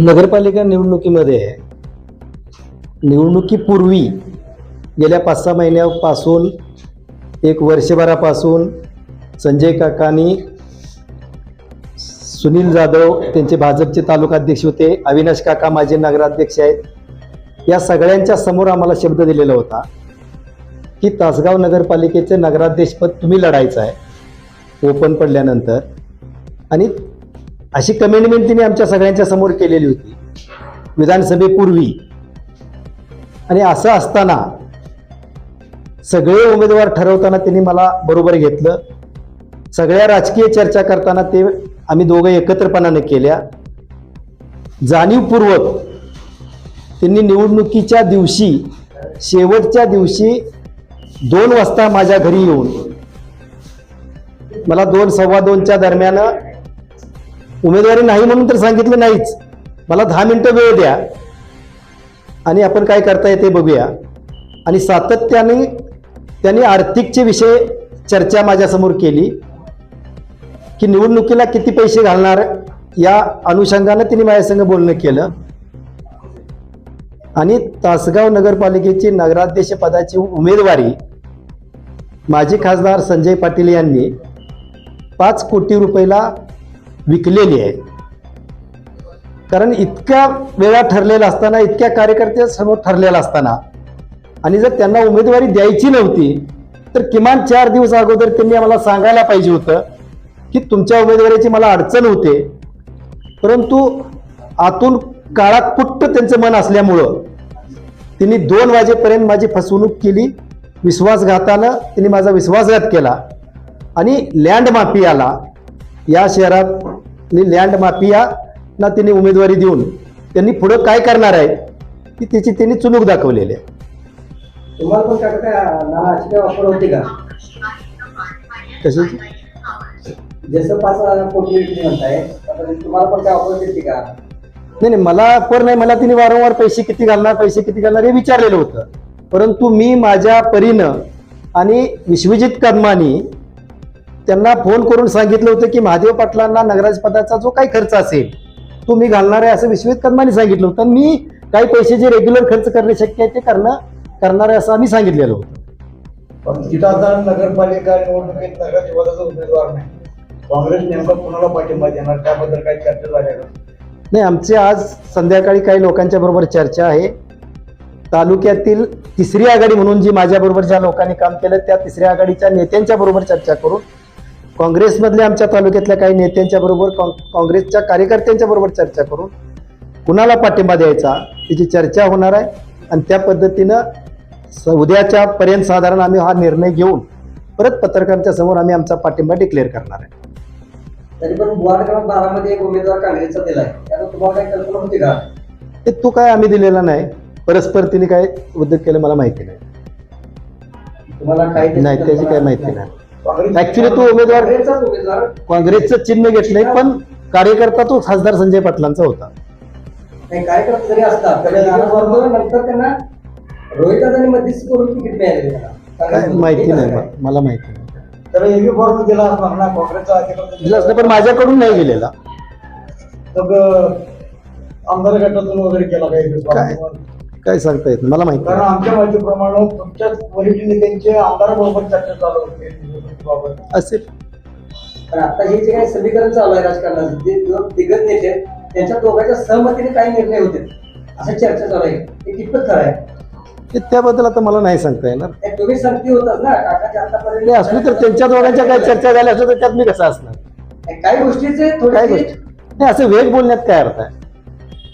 नगरपालिका निवडणुकीमध्ये निवडणुकीपूर्वी गेल्या पाच सहा महिन्यापासून एक वर्षभरापासून संजय काकानी सुनील जाधव त्यांचे भाजपचे तालुकाध्यक्ष होते अविनाश काका माझे नगराध्यक्ष आहेत. या सगळ्यांच्या समोर आम्हाला शब्द दिलेला होता की तासगाव नगरपालिकेचे नगराध्यक्षपद तुम्ही लढायचं आहे ओपन पडल्यानंतर. आणि अशी कमेंटमेंट तिने आमच्या सगळ्यांच्या समोर केलेली होती विधानसभेपूर्वी. आणि असं असताना सगळे उमेदवार ठरवताना त्यांनी मला बरोबर घेतलं. सगळ्या राजकीय चर्चा करताना ते आम्ही दोघं एकत्रपणाने केल्या. जाणीवपूर्वक त्यांनी निवडणुकीच्या दिवशी शेवटच्या दिवशी दोन वाजता माझ्या घरी येऊन मला दोन सव्वा दोनच्या दरम्यान उमेदवारी नाही म्हणून तर सांगितलं नाहीच. मला दहा मिनटं वेळ द्या. आणि आपण काय करता येते बघूया. आणि सातत्याने त्यांनी आर्थिकचे विषय चर्चा माझ्यासमोर केली. की निवडणुकीला किती पैसे घालणार या अनुषंगानं त्यांनी माझ्यासंग बोलणं केलं. आणि तासगाव नगरपालिकेची नगराध्यक्ष पदाची उमेदवारी माजी खासदार संजय पाटील यांनी पाच कोटी रुपयाला विकलेली आहे कारण इतक्या वेळा ठरलेला असताना इतक्या कार्यकर्त्यासमोर ठरलेला असताना आणि जर त्यांना उमेदवारी द्यायची नव्हती तर किमान चार दिवस अगोदर त्यांनी आम्हाला सांगायला पाहिजे होतं की तुमच्या उमेदवारीची मला अडचण होते. परंतु आतून काळात कुट्ट त्यांचं मन असल्यामुळं त्यांनी दोन वाजेपर्यंत माझी फसवणूक केली. विश्वासघातानं त्यांनी माझा विश्वासघात केला. आणि लँड माफियाला या शहरात लँड माफियाना त्यांनी उमेदवारी देऊन. त्यांनी पुढं काय करणार आहे की त्याची त्यांनी चुनूक दाखवलेली आहे. तुम्हाला पण काय काय नाना अशी काय ऑफर होती का? कशाची जसं पाच कोटी तुम्ही म्हणताय आता तुम्हाला पण काय ऑफर देते का? नाही नाही मला पर नाही मला तिने वारंवार पैसे किती घालणार पैसे किती घालणार हे विचारलेलं होतं. परंतु मी माझ्या परीनं आणि विश्वजित कदमानी त्यांना फोन करून सांगितलं होतं की महादेव पाटलांना नगराजपदाचा जो काही खर्च असेल तो मी घालणार आहे असं विश्वजित कदमानी सांगितलं होतं. मी काही पैसे जे रेग्युलर खर्च करणे शक्य आहे ते करणं करणार आहे असं आम्ही सांगितलेलं होतं. पण तिथं नगरपालिका निवडणुकीत नगरसेवकाचा उमेदवार नाही. काँग्रेस नेमका कुणाला पाठिंबा देणार? त्याबद्दल काही चर्चा झाल्या नाही आमची आज संध्याकाळी काही लोकांच्या बरोबर चर्चा आहे. तालुक्यातील तिसरी आघाडी म्हणून जी माझ्याबरोबर ज्या लोकांनी काम केलं त्या तिसऱ्या आघाडीच्या नेत्यांच्या बरोबर चर्चा करून काँग्रेसमधल्या आमच्या तालुक्यातल्या काही नेत्यांच्या बरोबर काँग्रेसच्या कार्यकर्त्यांच्या बरोबर चर्चा करून कुणाला पाठिंबा द्यायचा त्याची चर्चा होणार आहे. आणि त्या पद्धतीनं उद्याच्या पर्यंत साधारण आम्ही हा निर्णय घेऊन परत पत्रकारांच्या समोर आम्ही आमचा पाठिंबा डिक्लेअर करणार आहे. तरी पण वार्ड क्रमांक बारा मध्ये एक उमेदवार काँग्रेसचा दिलाय. त्याला तुम्हाला काही कल्पना होती का? ते तो काय आम्ही दिलेला नाही. परस्पर तिने काय उद्योग केलं मला माहिती नाही. तुम्हाला काही नाही त्याची काही माहिती नाही. ऍक्च्युली तो उमेदवार काँग्रेसचं चिन्ह घेतलंय पण कार्यकर्ता तो खासदार संजय पाटलांचा होता कार्यकर्ते जरी असतात नंतर त्यांना मध्यस्थी करून तिकीट. माहिती नाही. मला- मला माहिती नाही तर एबी फॉर्म दिला असणार ना काँग्रेसचा अधिकार दिलं असतं पण माझ्याकडून नाही गेलेला मग आमदार गटातून वगैरे केला काही काय? काय सांगता येत नाही. मला माहिती कारण. आमच्या माहितीप्रमाणे तुमच्या वरिष्ठ नेत्यांचे आमदाराबरोबर चर्चा चालू होती निवडणुकीबाबत असेल. पण आता हे जे काही समीकरण चालू आहे राजकारणाचं जे दोन दिग्गज नेते आहेत, त्यांच्या दोघांच्या सहमतीने काही निर्णय होते असं चर्चा चालू आहे. ते कितपत खरं आहे? ते त्याबद्दल आता मला नाही सांगता येणार. ते तुम्ही संगती होतात ना काकाच्या ते असली तर त्यांच्या दोघांच्या काय चर्चा झाल्या असल्या तर त्यात मी कसं असणार? काही गोष्टीचे काय थोडी गोष्ट नाही असं वेग बोलण्यात काय अर्थ आहे?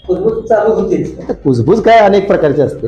कुजबूज चालू होतीच ते कुजबूज काय अनेक प्रकारचे असते.